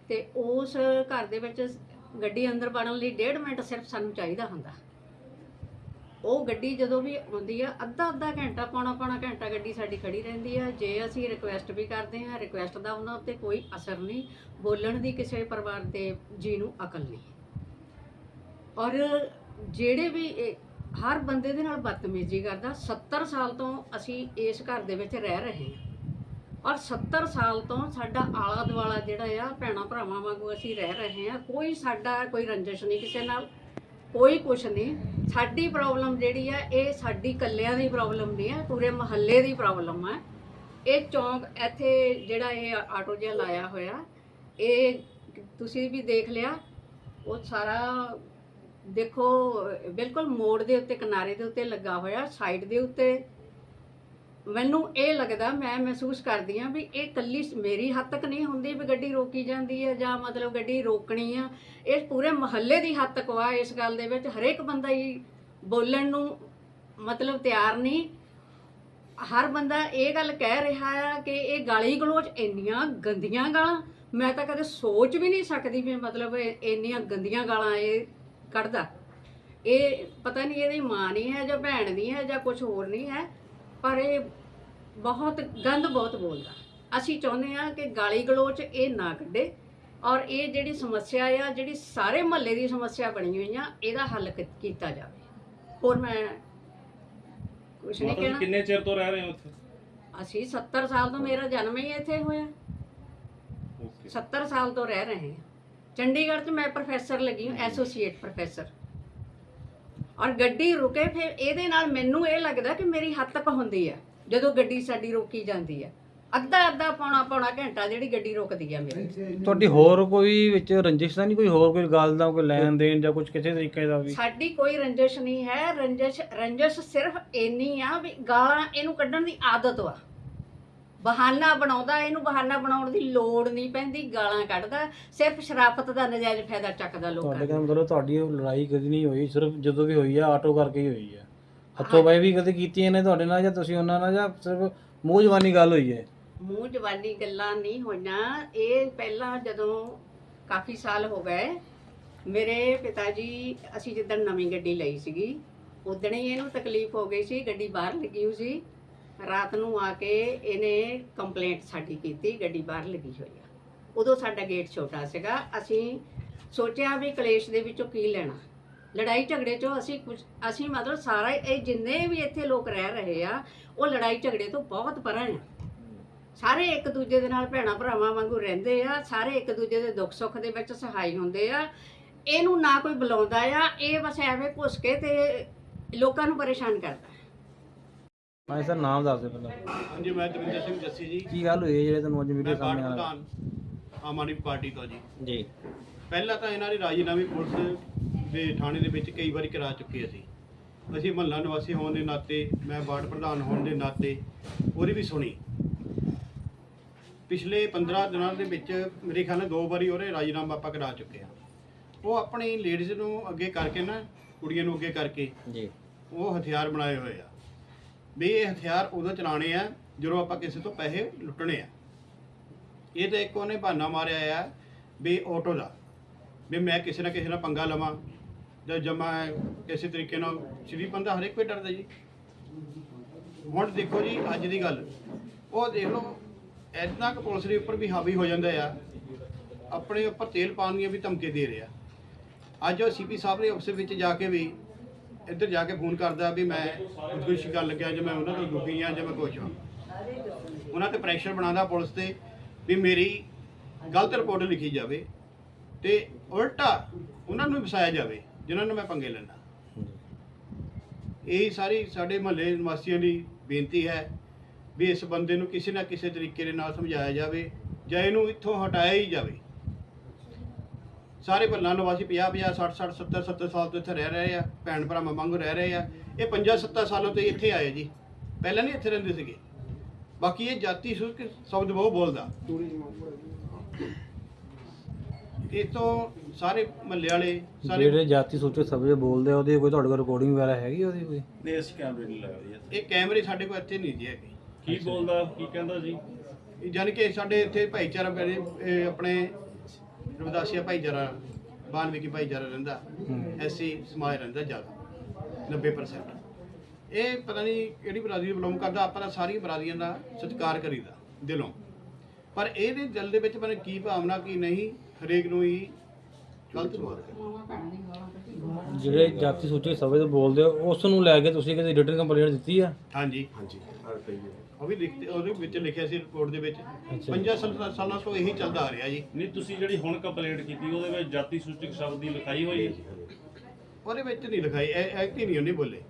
ਤੇ ਉਸ ਘਰ ਦੇ ਵਿੱਚ ਗੱਡੀ ਅੰਦਰ ਵੜਨ ਲਈ ਡੇਢ ਮਿੰਟ ਸਿਰਫ ਸਾਨੂੰ ਚਾਹੀਦਾ ਹੁੰਦਾ। ਉਹ ਗੱਡੀ ਜਦੋਂ ਵੀ ਆਉਂਦੀ ਆ, ਅੱਧਾ ਅੱਧਾ ਘੰਟਾ, ਪੌਣਾ ਪੌਣਾ ਘੰਟਾ ਗੱਡੀ ਸਾਡੀ ਖੜੀ ਰਹਿੰਦੀ ਆ। ਜੇ ਅਸੀਂ ਰਿਕੁਐਸਟ ਵੀ ਕਰਦੇ ਹਾਂ ਰਿਕੁਐਸਟ ਦਾ ਉਹਨਾਂ ਉੱਤੇ ਕੋਈ ਅਸਰ ਨਹੀਂ। ਬੋਲਣ ਦੀ ਕਿਸੇ ਪਰਿਵਾਰ ਦੇ ਜੀ ਨੂੰ ਅਕਲ ਨਹੀਂ। ਔਰ ਜਿਹੜੇ ਵੀ ਹਰ ਬੰਦੇ ਦੇ ਨਾਲ ਬਦਤਮੀਜ਼ੀ ਕਰਦਾ 70 ਸਾਲ ਤੋਂ ਅਸੀਂ ਇਸ ਘਰ ਦੇ ਵਿੱਚ ਰਹਿ ਰਹੇ ਹਾਂ। ਔਰ 70 ਸਾਲ ਤੋਂ ਸਾਡਾ ਆਲਾ ਦੁਆਲਾ ਜਿਹੜਾ ਆ, ਭੈਣਾ ਭਰਾਵਾਂ ਵਾਂਗੂ ਅਸੀਂ ਰਹਿ ਰਹੇ ਹਾਂ। ਕੋਈ ਸਾਡਾ ਕੋਈ ਰੰਜਿਸ਼ ਨਹੀਂ ਕਿਸੇ ਨਾਲ, ਕੋਈ ਕੁਛ ਨਹੀਂ। ਸਾਡੀ ਪ੍ਰੋਬਲਮ ਜਿਹੜੀ ਆ, ਇਹ ਸਾਡੀ ਕੱਲਿਆਂ ਦੀ ਪ੍ਰੋਬਲਮ ਨਹੀਂ ਹੈ ਪੂਰੇ ਮਹੱਲੇ ਦੀ ਪ੍ਰੋਬਲਮ ਹੈ ਇਹ ਚੌਂਕ ਇੱਥੇ ਜਿਹੜਾ ਇਹ ਆਟੋ ਜਿਹਾ ਲਾਇਆ ਹੋਇਆ, ਇਹ ਤੁਸੀਂ ਵੀ ਦੇਖ ਲਿਆ, ਉਹ ਸਾਰਾ ਦੇਖੋ, ਬਿਲਕੁਲ ਮੋੜ ਦੇ ਉੱਤੇ, ਕਿਨਾਰੇ ਦੇ ਉੱਤੇ ਲੱਗਾ ਹੋਇਆ ਸਾਈਡ ਦੇ ਉੱਤੇ। ਮੈਨੂੰ ਇਹ ਲੱਗਦਾ, ਮੈਂ ਮਹਿਸੂਸ ਕਰਦੀ ਆ ਵੀ ਇਹ ਕੱਲੀ ਮੇਰੀ ਹੱਦ ਤੱਕ ਨਹੀਂ ਹੁੰਦੀ ਵੀ ਗੱਡੀ ਰੋਕੀ ਜਾਂਦੀ ਹੈ ਜਾਂ ਮਤਲਬ ਗੱਡੀ ਰੋਕਣੀ ਆ। ਇਹ ਪੂਰੇ ਮਹੱਲੇ ਦੀ ਹੱਦ ਤੱਕ ਵਾ ਇਸ ਗੱਲ ਦੇ ਵਿੱਚ। ਹਰੇਕ ਬੰਦਾ ਹੀ ਬੋਲਣ ਨੂੰ ਮਤਲਬ ਤਿਆਰ ਨਹੀਂ। ਹਰ ਬੰਦਾ ਇਹ ਗੱਲ ਕਹਿ ਰਿਹਾ ਆ ਕਿ ਇਹ ਗਾਲੀ ਗਲੋਚ ਇੰਨੀਆਂ ਗੰਦੀਆਂ ਗਾਲਾਂ। ਮੈਂ ਤਾਂ ਕਦੇ ਸੋਚ ਵੀ ਨਹੀਂ ਸਕਦੀ ਵੀ ਮਤਲਬ ਇੰਨੀਆਂ ਗੰਦੀਆਂ ਗਾਲਾਂ ਇਹ ਕੱਢਦਾ। ਇਹ ਪਤਾ ਨਹੀਂ ਇਹਦੀ ਮਾਂ ਨਹੀਂ ਹੈ ਜਾਂ ਭੈਣ ਨਹੀਂ ਹੈ ਜਾਂ ਕੁਝ ਹੋਰ ਨਹੀਂ ਹੈ, ਪਰ ਇਹ ਬਹੁਤ ਗੰਦ ਬਹੁਤ ਬੋਲਦਾ। ਅਸੀਂ ਚਾਹੁੰਦੇ ਹਾਂ ਕਿ ਗਾਲੀ ਗਲੋਚ ਇਹ ਨਾ ਕੱਢੇ ਔਰ ਇਹ ਜਿਹੜੀ ਸਮੱਸਿਆ ਆ ਜਿਹੜੀ ਸਾਰੇ ਮਹੱਲੇ ਦੀ ਸਮੱਸਿਆ ਬਣੀ ਹੋਈ ਆ ਇਹਦਾ ਹੱਲ ਕੀ- ਕੀਤਾ ਜਾਵੇ। ਹੋਰ ਮੈਂ ਕੁਝ ਨਹੀਂ ਕਹਿਣਾ। ਕਿੰਨੇ ਚਿਰ ਤੋਂ ਰਹਿ ਰਹੇ ਹੋ ਉੱਥੇ ਅਸੀਂ 70 ਸਾਲ ਤੋਂ ਮੇਰਾ ਜਨਮ ਹੀ ਇੱਥੇ ਹੋਇਆ। ਓਕੇ। 70 ਸਾਲ ਤੋਂ ਰਹਿ ਰਹੇ ਹਾਂ। ਚੰਡੀਗੜ੍ਹ 'ਚ ਮੈਂ ਪ੍ਰੋਫੈਸਰ ਲੱਗੀ ਹਾਂ ਐਸੋਸੀਏਟ ਪ੍ਰੋਫੈਸਰ। ਔਰ ਗੱਡੀ ਰੁਕੇ ਫਿਰ ਇਹਦੇ ਨਾਲ ਮੈਨੂੰ ਇਹ ਲੱਗਦਾ ਕਿ ਮੇਰੀ ਹੱਦ ਤੱਕ ਹੁੰਦੀ ਆ। ਜਦੋਂ ਗੱਡੀ ਸਾਡੀ ਰੋਕੀ ਜਾਂਦੀ ਆ ਅੱਧਾ ਅੱਧਾ ਪੌਣਾ ਪੌਣਾ ਘੰਟਾ ਜਿਹੜੀ ਗੱਡੀ ਰੁਕਦੀ ਆ ਮੇਰੀ। ਤੁਹਾਡੀ ਹੋਰ ਕੋਈ ਵਿੱਚ ਰੰਜਿਸ਼ ਤਾਂ ਨਹੀਂ ਕੋਈ ਹੋਰ ਕੋਈ ਗੱਲ ਦਾ ਕੋਈ ਲੈਣ ਦੇਣ ਜਾਂ ਕੁਝ ਕਿਸੇ ਤਰੀਕੇ ਦਾ ਵੀ? ਸਾਡੀ ਕੋਈ ਰੰਜਿਸ਼ ਨਹੀਂ ਹੈ। ਰੰਜਿਸ਼ ਰੰਜਿਸ਼ ਸਿਰਫ ਇੰਨੀ ਆ ਵੀ ਗਾਲਾਂ ਇਹਨੂੰ ਕੱਢਣ ਦੀ ਆਦਤ ਵਾ। ਬਹਾਨਾ ਬਣਾਉਂਦਾ ਇਹਨੂੰ ਬਹਾਨਾ ਬਣਾਉਣ ਦੀ ਲੋੜ ਨਹੀਂ ਪੈਂਦੀ। ਗਾਲਾਂ ਕੱਢਦਾ ਸਿਰਫ ਸ਼ਰਾਫਤ ਦਾ ਨਜਾਇਜ਼ ਫਾਇਦਾ ਚੱਕਦਾ ਲੋਕਾਂ ਤੁਹਾਡੇ ਦਾ ਕਹਿੰਦਾ ਮਤਲਬ ਤੁਹਾਡੀ ਉਹ ਲੜਾਈ ਕਦੀ ਨਹੀਂ ਹੋਈ ਸਿਰਫ ਜਦੋਂ ਵੀ ਹੋਈ ਆ ਆਟੋ ਕਰਕੇ ਹੀ ਹੋਈ ਆ। ਹੱਥੋਂ ਬਾਈ ਵੀ ਕਦੇ ਕੀਤੀ ਇਹਨੇ ਤੁਹਾਡੇ ਨਾਲ ਜਾਂ ਤੁਸੀਂ ਉਹਨਾਂ ਨਾਲ ਜਾਂ ਸਿਰਫ ਮੂੰਹ ਜ਼ਬਾਨੀ ਗੱਲ ਹੋਈ ਹੈ? ਮੂੰਹ ਜਵਾਨੀ ਗੱਲਾਂ ਨਹੀਂ ਹੋਈਆਂ। ਇਹ ਪਹਿਲਾਂ ਜਦੋਂ ਕਾਫੀ ਸਾਲ ਹੋ ਗਏ, ਮੇਰੇ ਪਿਤਾ ਜੀ, ਅਸੀਂ ਜਿੱਦਣ ਨਵੀਂ ਗੱਡੀ ਲਈ ਸੀਗੀ, ਉਦਣ ਹੀ ਇਹਨੂੰ ਤਕਲੀਫ ਹੋ ਗਈ ਸੀ, ਗੱਡੀ ਬਾਹਰ ਲੱਗੀ ਹੋਈ ਸੀ। ਰਾਤ ਨੂੰ ਆ ਕੇ ਇਹਨੇ ਕੰਪਲੇਂਟ ਸਾਡੀ ਕੀਤੀ, ਗੱਡੀ ਬਾਹਰ ਲੱਗੀ ਹੋਈ ਆ। ਉਦੋਂ ਸਾਡਾ ਗੇਟ ਛੋਟਾ ਸੀਗਾ, ਅਸੀਂ ਸੋਚਿਆ ਵੀ ਕਲੇਸ਼ ਦੇ ਵਿੱਚੋਂ ਕੀ ਲੈਣਾ। ਲੜਾਈ ਝਗੜੇ ਚੋਂ ਅਸੀਂ ਕੁਝ ਅਸੀਂ ਮਤਲਬ ਸਾਰਾ ਇਹ ਜਿੰਨੇ ਵੀ ਇੱਥੇ ਲੋਕ ਰਹਿ ਰਹੇ ਆ ਉਹ ਲੜਾਈ ਝਗੜੇ ਤੋਂ ਬਹੁਤ ਪਰਾਂ ਆ। ਸਾਰੇ ਇੱਕ ਦੂਜੇ ਦੇ ਨਾਲ ਭੈਣਾ ਭਰਾਵਾਂ ਵਾਂਗੂ ਰਹਿੰਦੇ ਆ ਸਾਰੇ ਇੱਕ ਦੂਜੇ ਦੇ ਦੁੱਖ ਸੁੱਖ ਦੇ ਵਿੱਚ ਸਹਾਈ ਹੁੰਦੇ ਆ। ਇਹਨੂੰ ਨਾ ਕੋਈ ਬੁਲਾਉਂਦਾ ਆ ਇਹ ਬਸ ਐਵੇਂ ਘੁਸ ਕੇ ਤੇ ਲੋਕਾਂ ਨੂੰ ਪਰੇਸ਼ਾਨ ਕਰਦਾ। ਮੈਂ ਸਰ ਨਾਮ ਦੱਸ ਦਿਓ ਪਹਿਲਾਂ। ਹਾਂਜੀ ਮੈਂ ਦਵਿੰਦਰ ਸਿੰਘ ਜੱਸੀ ਜੀ। ਕੀ ਗੱਲ ਹੋਈ ਹੈ ਜਿਹੜੇ ਤੁਹਾਨੂੰ ਅੱਜ ਵੀਡੀਓ ਮੈਂ ਵਾਰਡ ਸਾਹਮਣੇ ਆ ਪ੍ਰਧਾਨ ਆਮ ਆਦਮੀ ਪਾਰਟੀ ਤੋਂ ਜੀ। ਜੀ। ਪਹਿਲਾਂ ਤਾਂ ਇਹਨਾਂ ਦੀ ਰਾਜੀਨਾਮੀ ਪੁਲਿਸ ਦੇ ਥਾਣੇ ਦੇ ਵਿੱਚ ਕਈ ਵਾਰੀ ਕਰਾ ਚੁੱਕੇ ਅਸੀਂ। ਅਸੀਂ ਮਹੱਲਾ ਨਿਵਾਸੀ ਹੋਣ ਦੇ ਨਾਤੇ ਮੈਂ ਵਾਰਡ ਪ੍ਰਧਾਨ ਹੋਣ ਦੇ ਨਾਤੇ ਉਹਦੀ ਵੀ ਸੁਣੀ। ਪਿਛਲੇ 15 ਦਿਨਾਂ ਦੇ ਵਿੱਚ ਮੇਰੇ ਖਿਆਲ ਨਾਲ ਦੋ ਵਾਰੀ ਉਹਦੇ ਰਾਜੀਨਾਮਾ ਆਪਾਂ ਕਰਾ ਚੁੱਕੇ ਆ ਉਹ ਆਪਣੀ ਲੇਡੀਜ਼ ਨੂੰ ਅੱਗੇ ਕਰਕੇ ਨਾ ਕੁੜੀਆਂ ਨੂੰ ਅੱਗੇ ਕਰਕੇ ਜੀ। ਉਹ ਹਥਿਆਰ ਬਣਾਏ ਹੋਏ ਆ। ਵੀ ਇਹ ਹਥਿਆਰ ਉਦੋਂ ਚਲਾਣੇ ਆ ਜਦੋਂ ਆਪਾਂ ਕਿਸੇ ਤੋਂ ਪੈਸੇ ਲੁੱਟਣੇ ਆ। ਇਹ ਤਾਂ ਇੱਕ ਉਹਨੇ ਬਹਾਨਾ ਮਾਰਿਆ ਆ ਵੀ ਆਟੋ ਦਾ ਵੀ ਮੈਂ ਕਿਸੇ ਨਾ ਕਿਸੇ ਨਾਲ ਪੰਗਾ ਲਵਾਂ। ਜਾਂ ਜਮਾ ਕਿਸੇ ਤਰੀਕੇ ਨਾਲ ਸ਼੍ਰੀ ਬੰਦਾ ਹਰੇਕ ਕੋਈ ਡਰਦਾ ਜੀ। ਹੁਣ ਦੇਖੋ ਜੀ, ਅੱਜ ਦੀ ਗੱਲ। ਉਹ ਦੇਖ ਲਓ ਇੰਨਾ ਕੁ ਪੁਲਿਸ ਦੇ ਉੱਪਰ ਵੀ ਹਾਵੀ ਹੋ ਜਾਂਦਾ ਆ। ਆਪਣੇ ਉੱਪਰ ਤੇਲ ਪਾਉਣ ਦੀਆਂ ਵੀ ਧਮਕੀ ਦੇ ਰਿਹਾ। ਅੱਜ ਉਹ ਸੀਪੀ ਸਾਹਿਬ ਦੇ ਆਫਿਸ ਵਿੱਚ ਜਾ ਕੇ ਵੀ ਇੱਧਰ ਜਾ ਕੇ ਫੋਨ ਕਰਦਾ ਵੀ ਮੈਂ ਖੁਦਕੁਸ਼ੀ ਗੱਲ ਲੱਗਿਆ, ਜੇ ਮੈਂ ਉਹਨਾਂ ਤੋਂ ਦੁਖੀ ਆ, ਜੇ ਮੈਂ ਕੁਛ ਹਾਂ ਉਹਨਾਂ ਤੇ ਪ੍ਰੈਸ਼ਰ ਬਣਾਉਂਦਾ ਪੁਲਿਸ ਤੇ ਵੀ ਮੇਰੀ ਗਲਤ ਰਿਪੋਰਟ ਲਿਖੀ ਜਾਵੇ ਤੇ ਉਲਟਾ ਉਹਨਾਂ ਨੂੰ ਵਸਾਇਆ ਜਾਵੇ। ਜਿਨ੍ਹਾਂ ਨੂੰ ਮੈਂ ਪੰਗੇ ਲੈਣਾ ਇਹ ਸਾਰੀ ਸਾਡੇ ਮਹੱਲੇ ਨਿਵਾਸੀਆਂ ਦੀ ਬੇਨਤੀ ਹੈ ਵੀ ਇਸ ਬੰਦੇ ਨੂੰ ਕਿਸੇ ਨਾ ਕਿਸੇ ਤਰੀਕੇ ਦੇ ਨਾਲ ਸਮਝਾਇਆ ਜਾਵੇ ਜਾਂ ਇਹਨੂੰ ਇੱਥੋਂ ਹਟਾਇਆ ਹੀ ਜਾਵੇ। ਸਾਰੇ ਮਹੱਲਾ ਨਿਵਾਸੀ 50 50 60 60 70 70 ਸਾਲ ਤੋਂ ਇੱਥੇ ਰਹਿ ਰਹੇ ਆ ਭੈਣ ਭਰਾਵਾਂ ਵਾਂਗੂ ਰਹਿ ਰਹੇ ਆ। ਇਹ 50 70 ਸਾਲਾਂ ਤੋਂ ਇੱਥੇ ਆਏ ਜੀ। ਪਹਿਲਾਂ ਨਹੀਂ ਇੱਥੇ ਰਹਿੰਦੇ ਸੀਗੇ। ਬਾਕੀ ਇਹ ਜਾਤੀ ਸੁਰਕ ਸ਼ਬਦ ਬਹੁਤ ਬੋਲਦਾ। ਇਹ ਤੋਂ ਸਾਰੇ ਮਹੱਲੇ ਵਾਲੇ ਸਾਰੇ ਜਿਹੜੇ ਜਾਤੀ ਸੋਚੇ ਸਭੇ ਬੋਲਦੇ ਆ ਉਹਦੀ ਕੋਈ ਤੁਹਾਡੇ ਕੋਲ ਰਿਕਾਰਡਿੰਗ ਵਗੈਰਾ ਹੈਗੀ ਉਹਦੀ ਕੋਈ? ਨਹੀਂ ਅਸੀਂ ਕੈਮਰੇ ਨਹੀਂ ਲਗਾਏ ਇਹ ਕੈਮਰੇ ਸਾਡੇ ਕੋਲ ਇੱਥੇ ਨਹੀਂ ਜੀ ਹੈਗੇ। ਕੀ ਬੋਲਦਾ ਕੀ ਕਹਿੰਦਾ ਜੀ? ਇਹ ਜਾਣੀ ਕਿ ਸਾਡੇ ਇੱਥੇ ਭਾਈਚਾਰਾ ਮੇਰੇ ਇਹ ਆਪਣੇ ਰਵਿਦਾਸੀਆ ਭਾਈਚਾਰਾ ਬਾਨਵਿਕੀ ਭਾਈਚਾਰਾ ਰਹਿੰਦਾ। ਐਸੀ ਸਮਾਜ ਰਹਿੰਦਾ ਜ਼ਿਆਦਾ 90% ਇਹ ਪਤਾ ਨਹੀਂ ਕਿਹੜੀ ਬਰਾਦਰੀ ਬਿਲੋਂਗ ਕਰਦਾ ਆਪਾਂ ਤਾਂ ਸਾਰੀਆਂ ਬਰਾਦਰੀਆਂ ਦਾ ਸਤਿਕਾਰ ਕਰੀਦਾ ਦਿਲੋਂ। ਪਰ ਇਹਦੇ ਦਿਲ ਦੇ ਵਿੱਚ ਪਤਾ ਕੀ ਭਾਵਨਾ ਕੀ ਨਹੀਂ ਹਰੇਕ ਨੂੰ ਹੀ ਗਲਤ ਮਾਰਦਾ ਜਿਹੜੇ ਜਾਤੀ ਸੋਚੇ ਸਭੇ ਤੋਂ ਬੋਲਦੇ ਆ ਉਸ ਨੂੰ ਲੈ ਕੇ ਤੁਸੀਂ ਕਿਸੇ ਰਿਟਨ ਕੰਪਲੇਂਟ ਦਿੱਤੀ ਆ? ਹਾਂਜੀ। ਹਾਂਜੀ। ਹਰ ਕਈ ਉਹ ਵੀ ਲਿਖਤੇ ਉਹਦੇ ਵਿੱਚ ਲਿਖਿਆ ਸੀ ਰਿਪੋਰਟ ਦੇ ਵਿੱਚ। ਅੱਛਾ। 50 ਸਾਲ- ਸਾਲਾਂ ਤੋਂ ਇਹੀ ਚੱਲਦਾ ਆ ਰਿਹਾ ਜੀ। ਨਹੀਂ ਤੁਸੀਂ ਜਿਹੜੀ ਹੁਣ ਕੰਪਲੇਂਟ ਕੀਤੀ ਉਹਦੇ ਵਿੱਚ ਜਾਤੀ ਸੂਚਕ ਸ਼ਬਦ ਦੀ ਲਿਖਾਈ ਹੋਈ? ਹੈ ਉਹਦੇ ਵਿੱਚ ਨਹੀਂ ਲਿਖਾਈ ਐਕਟ ਹੀ ਨਹੀਂ ਉਹਨੇ ਬੋਲੇ।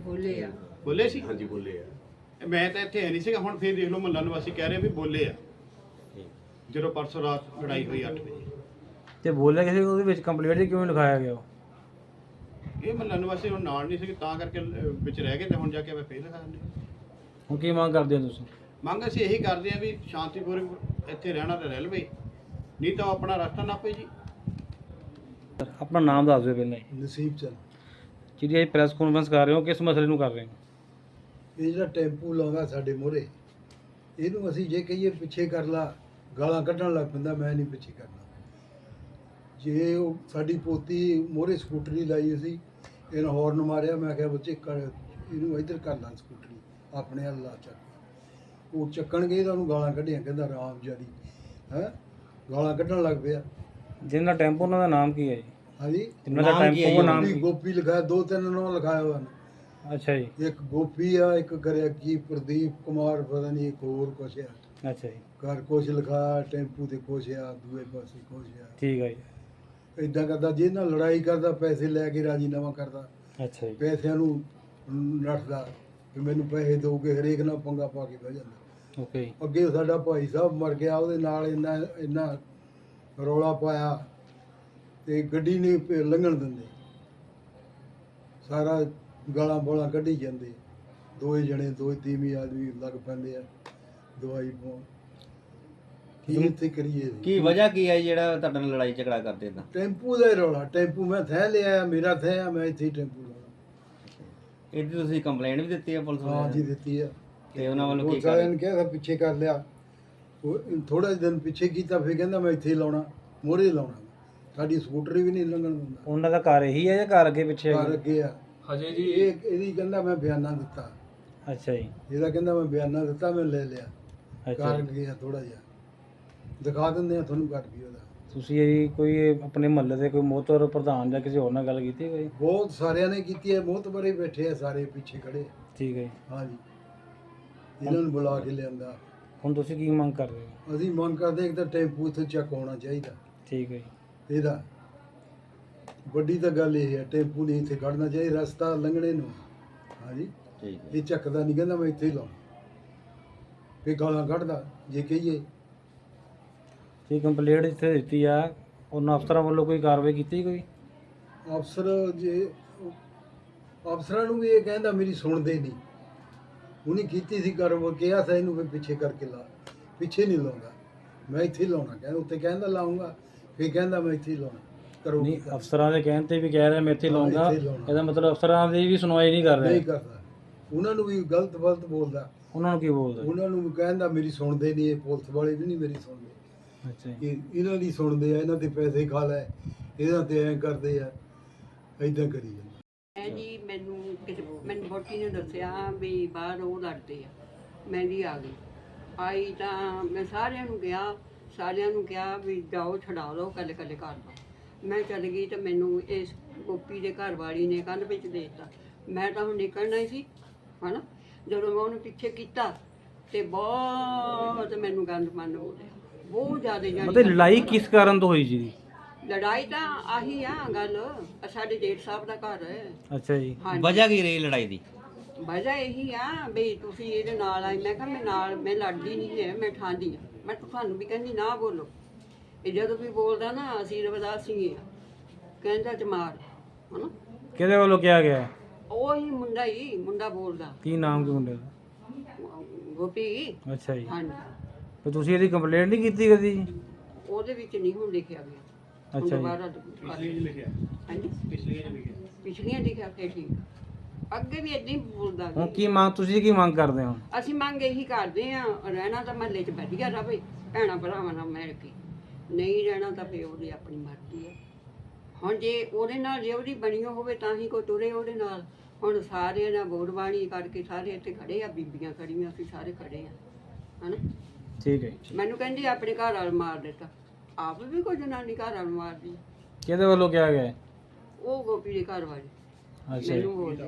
ਬੋਲੇ ਆ। ਬੋਲੇ ਸੀ? ਹਾਂਜੀ ਬੋਲੇ ਆ। ਮੈਂ ਤਾਂ ਇੱਥੇ ਹੈ ਨਹੀਂ ਸੀਗਾ ਹੁਣ ਫੇਰ ਦੇਖ ਲਓ ਮਹੱਲਾ ਨਿਵਾਸੀ ਕਹਿ ਰਹੇ ਵੀ ਬੋਲੇ ਆ। ਜਦੋਂ ਪਰਸੋਂ ਰਾਤ ਲੜਾਈ ਹੋਈ 8 ਵਜੇ। ਤੇ ਬੋਲਿਆ ਕਿਸੇ ਉਹਦੇ ਵਿੱਚ ਕੰਪਲੇਂਟ ਕਿਉਂ ਨਹੀਂ ਲਿਖਾਇਆ ਗਿਆ ਉਹ? ਇਹ ਮਹੱਲਾ ਨਿਵਾਸੀ ਹੁਣ ਨਾਲ ਨਹੀਂ ਸੀ ਤਾਂ ਕਰਕੇ ਅਹ, ਵਿੱਚ ਰਹਿ ਗਏ ਤੇ ਹੁਣ ਜਾ ਕੇ ਮੈਂ ਫੇਰ ਲਿਖਾ ਦਿੰਦੇ ਹੁਣ ਕੀ ਮੰਗ ਕਰਦੇ ਹੋ ਤੁਸੀਂ? ਮੰਗ ਅਸੀਂ ਇਹੀ ਕਰਦੇ ਆ ਵੀ ਸ਼ਾਂਤੀਪੂਰਵਕ ਇੱਥੇ ਰਹਿਣਾ ਤੇ ਰਹਿ ਲਵੇ। ਨਹੀਂ ਤਾਂ ਉਹ ਆਪਣਾ ਰਸਤਾ ਨਾਪੇ ਜੀ। ਆਪਣਾ ਨਾਮ ਦੱਸ ਦਿਓ ਪਹਿਲਾਂ ਹੀ। ਨਸੀਬ ਚੰਦ। ਜਿਹੜੀ ਇਹ ਪ੍ਰੈਸ ਕਾਨਫਰੰਸ ਕਰ ਰਹੇ ਹੋ ਕਿਸ ਮਸਲੇ ਨੂੰ ਕਰ ਰਹੇ ਹੋ? ਇਹ ਜਿਹੜਾ ਟੈਂਪੂ ਲਾਉਂਦਾ ਸਾਡੇ ਮੋਹਰੇ ਇਹਨੂੰ ਅਸੀਂ ਜੇ ਕਹੀਏ ਪਿੱਛੇ ਕਰ ਲਾ। ਗਾਲਾਂ ਕੱਢਣ ਲੱਗ ਪੈਂਦਾ ਮੈਂ ਨਹੀਂ ਪਿੱਛੇ ਕਰਨਾ। ਜੇ ਉਹ ਸਾਡੀ ਪੋਤੀ ਮੋਹਰੇ ਸਕੂਟਰੀ ਲਾਈ ਸੀ ਇਹਨੇ ਹੌਰਨ ਮਾਰਿਆ ਮੈਂ ਕਿਹਾ ਬੱਚੇ ਕਰ ਇਹਨੂੰ ਇੱਧਰ ਕਰ ਲਾ ਸਕੂਟਰੀ ਆਪਣੇ ਹੱਲ ਲਾ ਚੱਕ। ਉਹ ਚੱਕਣ ਗਏ ਤਾਂ ਉਹਨੂੰ ਗਾਲਾਂ ਕੱਢੀਆਂ ਕਹਿੰਦਾ ਰਾਮ ਜਾਰੀ ਹੈ? ਗਾਲਾਂ ਕੱਢਣ ਲੱਗ ਪਿਆ। ਜਿਹਨਾਂ ਦਾ ਟੈਂਪੋ ਉਹਨਾਂ ਦਾ ਨਾਮ ਕੀ ਹੈ ਜੀ? ਹਾਂਜੀ? ਜਿਹਨਾਂ ਦਾ ਟੈਂਪੋ ਨਾਮ ਗੋਪੀ ਕੀ? ਗੋਪੀ ਲਿਖਾਇਆ ਦੋ ਤਿੰਨ ਨਾਂ ਲਿਖਾਇਆ ਹੋਇਆ ਅੱਛਾ ਜੀ। ਇੱਕ ਗੋਪੀ ਆ ਇੱਕ ਕਰਿਆ ਕੀ ਪ੍ਰਦੀਪ ਕੁਮਾਰ ਪਤਾ ਨਹੀਂ ਇੱਕ ਹੋਰ ਕੁਛ ਆ। ਅੱਛਾ ਜੀ। ਘਰ ਕੁਛ ਲਿਖਾ ਟੈਂਪੂ ਤੇ ਕੁਛ ਆ ਦੂਏ ਪਾਸੇ ਕੁਛ ਆ। ਠੀਕ ਹੈ ਜੀ। ਇਦਾਂ ਕਰਦਾ ਜੇ ਨਾਲ ਲੜਾਈ ਕਰਦਾ ਪੈਸੇ ਲੈ ਕੇ ਰਾਜੀਨਾਮਾ ਕਰਦਾ ਅੱਛਾ ਜੀ। ਪੈਸਿਆਂ ਨੂੰ ਨੱਠਦਾ ਕਿ ਮੈਨੂੰ ਪੈਸੇ ਦੋਗੇ ਹਰੇਕ ਨਾਲ ਪੰਗਾ ਪਾ ਕੇ ਬਹਿ ਜਾਂਦਾ। ਓਕੇ ਜੀ। ਅੱਗੇ ਸਾਡਾ ਭਾਈ ਸਾਹਿਬ ਮਰ ਗਿਆ ਉਹਦੇ ਨਾਲ ਇੰਨਾ ਇੰਨਾ ਰੌਲਾ ਪਾਇਆ ਤੇ ਗੱਡੀ ਨਹੀਂ ਪ- ਲੰਘਣ ਦਿੰਦੇ। ਸਾਰਾ ਗਾਲਾਂ ਬੋਲਾਂ ਕੱਢੀ ਜਾਂਦੇ। ਦੋਏ ਜਣੇ ਦੋਏ ਤੀਵੀਂ ਆਦਮੀ ਲੱਗ ਪੈਂਦੇ ਆ ਦਵਾਈ ਪਾਉਣ। ਕੀ ਇੱਥੇ ਕਰੀਏ ਕੀ ਵਜ੍ਹਾ ਕੀ ਹੈ ਜਿਹੜਾ ਤੁਹਾਡੇ ਨਾਲ ਲੜਾਈ ਝਗੜਾ ਕਰਦੇ ਤਾਂ? ਟੈਂਪੂ ਦਾ ਹੀ ਰੌਲਾ ਟੈਂਪੂ ਮੈਂ ਥੈ ਲਿਆ ਮੇਰਾ ਥੈ ਆ ਮੈਂ ਇੱਥੇ ਹੀ ਟੈਂਪੂ ਲਾਉਣਾ। ਇਹਦੀ ਤੁਸੀਂ ਕੰਪਲੇਂਟ ਵੀ ਦਿੱਤੀ ਹੈ ਪੁਲਿਸ ਹਾਂ ਵਾਲਿਆਂ ਜੀ ਨੂੰ? ਦਿੱਤੀ ਆ ਤੇ ਉਹਨਾਂ ਵੱਲੋਂ ਕੀ ਕਰ ਨੇ ਕਿਹਾ ਤਾਂ ਪਿੱਛੇ ਕਰ ਲਿਆ। ਉਹ ਥੋੜਾ ਦਿਨ ਪਿੱਛੇ ਕੀਤਾ ਫਿਰ ਕਹਿੰਦਾ ਮੈਂ ਇੱਥੇ ਹੀ ਲਾਉਣਾ ਮੋਰੇ ਲਾਉਣਾ। ਸਾਡੀ ਸਕੂਟਰੀ ਵੀ ਨਹੀਂ ਲੰਘਣ ਦਿੰਦਾ। ਉਹਨਾਂ ਦਾ ਘਰ ਇਹੀ ਹੈ ਜਾਂ ਘਰ ਅੱਗੇ ਪਿੱਛੇ ਘਰ? ਅੱਗੇ ਆ। ਹਜੇ ਜੀ ਇਹ ਇਹਦੀ ਕਹਿੰਦਾ ਮੈਂ ਬਿਆਨਾ ਦਿੱਤਾ। ਅੱਛਾ ਜੀ। ਇਹਦਾ ਕਹਿੰਦਾ ਮੈਂ ਬਿਆਨਾ ਦਿੱਤਾ ਮੈਂ ਲੈ ਲਿਆ। ਅੱਛਾ ਘਰ ਜੀ। ਗਿਆ ਥੋੜਾ ਜਿਹਾ। ਦਿਖਾ ਦਿੰਦੇ ਆ ਤੁਹਾਨੂੰ ਘਰ ਵੀ ਉਹਦਾ। ਤੁਸੀਂ ਇਹ ਕੋਈ ਆਪਣੇ ਮਹੱਲੇ ਦੇ ਕੋਈ ਮੋਹਤਰ ਪ੍ਰਧਾਨ ਜਾਂ ਕਿਸੇ ਹੋਰ ਨਾਲ ਗੱਲ ਕੀਤੀ ਕੋਈ? ਬਹੁਤ ਸਾਰਿਆਂ ਨੇ ਕੀਤੀ ਹੈ ਬਹੁਤ ਬੜੇ ਬੈਠੇ ਆ ਸਾਰੇ ਪਿੱਛੇ ਖੜੇ ਠੀਕ ਹੈ ਜੀ। ਹਾਂਜੀ। ਇਹਨਾਂ ਨੂੰ ਬੁਲਾ ਕੇ ਲਿਆਂਦਾ। ਹੁਣ ਤੁਸੀਂ ਕੀ ਮੰਗ ਕਰ ਰਹੇ ਹੋ? ਅਸੀਂ ਮੰਗ ਕਰਦੇ ਇੱਕ ਤਾਂ ਟੈਂਪੂ ਇੱਥੇ ਚੱਕ ਹੋਣਾ ਚਾਹੀਦਾ। ਠੀਕ ਹੈ ਜੀ। ਇਹਦਾ ਵੱਡੀ ਤਾਂ ਗੱਲ ਇਹ ਹੈ ਟੈਂਪੂ ਨਹੀਂ ਇੱਥੇ ਖੜਨਾ ਚਾਹੀਦਾ ਰਸਤਾ ਲੰਘਣੇ ਨੂੰ ਹਾਂਜੀ। ਠੀਕ ਹੈ। ਇਹ ਚੱਕਦਾ ਨਹੀਂ ਕਹਿੰਦਾ ਮੈਂ ਇੱਥੇ ਹੀ ਲਾਉਂ ਫੇ ਗਾਲਾਂ ਕੱਢਦਾ ਜੇ ਕਹੀਏ ਇਹ ਕੰਪਲੀਟ ਇੱਥੇ ਦਿੱਤੀ ਆ ਉਹਨਾਂ ਅਫਸਰਾਂ ਵੱਲੋਂ ਕੋਈ ਕਾਰਵਾਈ ਕੀਤੀ ਕੋਈ? ਅਫਸਰ ਜੇ ਅਫਸਰਾਂ ਨੂੰ ਵੀ ਇਹ ਕਹਿੰਦਾ ਮੇਰੀ ਸੁਣਦੇ ਨਹੀਂ ਉਹਨੇ ਕੀਤੀ ਸੀ ਕਰ ਉਹ ਕਿਹਾ ਸੀ ਇਹਨੂੰ ਵੀ ਪਿੱਛੇ ਕਰਕੇ ਲਾ ਪਿੱਛੇ ਨਹੀਂ ਲਾਉਂਦਾ। ਮੈਂ ਇੱਥੇ ਹੀ ਲਾਉਣਾ ਕਹਿੰਦਾ ਉੱਤੇ ਕਹਿੰਦਾ ਲਾਉਂਗਾ ਫੇ ਕਹਿੰਦਾ ਮੈਂ ਇੱਥੇ ਹੀ ਲਾਉਣਾ ਕਰੋ ਨਹੀਂ। ਅਫਸਰਾਂ ਦੇ ਕਹਿਣ ਤੇ ਵੀ ਕਹਿ ਰਿਹਾ ਮੈਂ ਇੱਥੇ ਲਾਉਂਗਾ। ਇਹਦਾ ਮਤਲਬ ਅਫਸਰਾਂ ਦੀ ਵੀ ਸੁਣਵਾਈ ਨਹੀਂ ਕਰ ਨਹੀਂ ਰਿਹਾ। ਕਰਦਾ। ਉਹਨਾਂ ਨੂੰ ਵੀ ਗਲਤ ਗਲਤ ਬੋਲਦਾ। ਉਹਨਾਂ ਨੂੰ ਕੀ ਬੋਲਦਾ? ਉਹਨਾਂ ਨੂੰ ਵੀ ਕਹਿੰਦਾ ਮੇਰੀ ਸੁਣਦੇ ਨਹੀਂ ਇਹ ਪੁਲਿਸ ਵਾਲੇ ਵੀ ਨਹੀਂ ਮੇਰੀ ਸੁਣਦੇ। ਅੱਛਾ ਜੀ। ਇਹ ਇਹਨਾਂ ਦੀ ਸੁਣਦੇ ਆ ਇਹਨਾਂ ਦੇ ਪੈਸੇ ਖਾ ਲੈ ਇਹਨਾਂ ਤੇ ਐਂ ਕਰਦੇ ਆ ਐਦਾਂ ਕਰੀ ਜਾਂਦੇ। ਮੈਂ ਜੀ ਮੈਨੂੰ ਕਿਸੇ ਮੈਨੂੰ ਨੇ ਦੱਸਿਆ ਵੀ ਬਾਹਰ ਉਹ ਲੜਦੇ ਆ ਮੈਂ ਵੀ ਆ ਗਈ। ਆਈ ਤਾਂ ਮੈਂ ਸਾਰਿਆਂ ਨੂੰ ਗਿਆ ਸਾਰਿਆਂ ਨੂੰ ਕਿਹਾ ਵੀ ਜਾਓ ਛਡਾ ਲਓ ਕੱਲੇ ਕੱਲੇ ਕਰ ਲਓ ਮੈਂ ਚੱਲ ਗਈ ਤਾਂ ਮੈਨੂੰ ਇਸ ਗੋਪੀ ਦੇ ਘਰ ਵਾਲੀ ਨੇ ਕੰਧ ਵਿੱਚ ਦੇ ਦਿੱਤਾ। ਮੈਂ ਤਾਂ ਹੁਣ ਨਿਕਲਣਾ ਹੀ ਸੀ ਹਨਾ? ਜਦੋਂ ਮੈਂ ਉਹਨੂੰ ਪਿੱਛੇ ਕੀਤਾ ਤੇ ਬਹੁਤ ਮੈਨੂੰ ਗੰਦ ਮੰਨ ਹੋ ਗਿਆ। ਬਹੁਤ ਜ਼ਿਆਦਾ ਜਾਣੀ ਮਤਲਬ ਲੜਾਈ ਕਿਸ ਕਾਰਨ ਤੋਂ ਹੋਈ ਜੀ? ਲੜਾਈ ਤਾਂ ਆਹੀ ਆ ਗੱਲ ਆਹ ਸਾਡੇ ਜੇਠ ਸਾਹਿਬ ਦਾ ਘਰ। ਹੈ ਅੱਛਾ ਜੀ। ਹਾਂਜੀ। ਵਜ੍ਹਾ ਕੀ ਰਹੀ ਲੜਾਈ ਦੀ? ਵਜ੍ਹਾ ਇਹੀ ਆ ਵੀ ਤੁਸੀਂ ਇਹਦੇ ਨਾਲ ਆਈ ਮੈਂ ਕਿਹਾ ਮੈਂ ਨਾਲ ਮੈਂ ਲੜਦੀ ਨਹੀਂ ਹੈ ਮੈਂ ਠਾਂਦੀ ਆ। ਮੈਂ ਤੁਹਾਨੂੰ ਵੀ ਕਹਿੰਦੀ ਨਾ ਬੋਲੋ। ਇਹ ਜਦੋਂ ਵੀ ਬੋਲਦਾ ਨਾ ਅਸੀਂ ਰਵਦਾਸ ਸਿੰਘ ਆ। ਕਹਿੰਦਾ ਚਮਾਰ ਹਨਾ? ਕਿਹਦੇ ਵੱਲੋਂ ਕਿਹਾ ਗਿਆ? ਹੈ? ਉਹ ਹੀ ਮੁੰਡਾ ਹੀ ਮੁੰਡਾ ਬੋਲਦਾ। ਕੀ ਨਾਮ ਕੀ ਮੁੰਡੇ ਦਾ? ਗੋਪੀ। ਅੱਛਾ ਜੀ। ਹਾਂਜੀ। ਤੇ ਤੁਸੀਂ ਇਹਦੀ ਕੰਪਲੇਂਟ ਨਹੀਂ ਕੀਤੀ ਕਦੀ? ਜੀ ਉਹਦੇ ਵਿੱਚ ਨਹੀਂ ਹੁਣ ਲਿਖਿਆ ਗਿਆ। ਅੱਛਾ ਜੀ। ਪਿਛਲੀ ਲਿਖਿਆ। ਹਾਂਜੀ? ਪਿਛਲੀਆਂ ਲਿਖਿਆ। ਪਿਛਲੀਆਂ ਲਿਖਿਆ ਫਿਰ ਠੀਕ ਅੱਗੇ ਵੀ ਏਦਾਂ ਹੀ ਬੋਲਦਾ ਹੁਣ। ਕੀ ਮੰਗ ਤੁਸੀਂ ਕੀ ਮੰਗ ਕਰਦੇ ਹੋ? ਅਸੀਂ ਮੰਗ ਇਹੀ ਕਰਦੇ ਆ ਰਹਿਣਾ ਤਾਂ ਮਹੱਲੇ 'ਚ ਵਧੀਆ ਰਵੇ ਭੈਣਾ ਭਰਾਵਾਂ ਨਾਲ ਮਿਲ ਕੇ। ਨਹੀਂ ਰਹਿਣਾ ਤਾਂ ਫੇ ਉਹਦੀ ਆਪਣੀ ਮਰਜ਼ੀ ਹੈ। ਹੁਣ ਜੇ ਉਹਦੇ ਨਾਲ ਜੇ ਉਹਦੀ ਬਣੀ ਹੋਵੇ ਤਾਂ ਹੀ ਕੋਈ ਤੁਰੇ ਉਹਦੇ ਨਾਲ। ਹੁਣ ਸਾਰੇ ਨਾਲ ਵੋਟ ਬਾਣੀ ਕਰਕੇ ਸਾਰੇ ਇੱਥੇ ਖੜੇ ਆ ਬੀਬੀਆਂ ਖੜੀਆਂ ਅਸੀਂ ਸਾਰੇ ਖੜੇ ਆ। ਹਨਾ? ਠੀਕ ਹੈ ਜੀ। ਮੈਨੂੰ ਕਹਿੰਦੀ ਆਪਣੇ ਘਰ ਵਾਲ ਮਾਰ ਦਿੱਤਾ। ਆਪ ਵੀ ਕੋਈ ਜਨਾਨੀ ਘਰ ਵਾਲ ਮਾਰਦੀ। ਕਿਹਦੇ ਵੱਲੋਂ ਕਿਹਾ ਗਿਆ ਹੈ? ਉਹ ਗੋਪੀ ਦੇ ਘਰ ਵਾਲੀ। ਅੱਛਾ ਜੀ। ਮੈਨੂੰ ਬੋਲਦੀ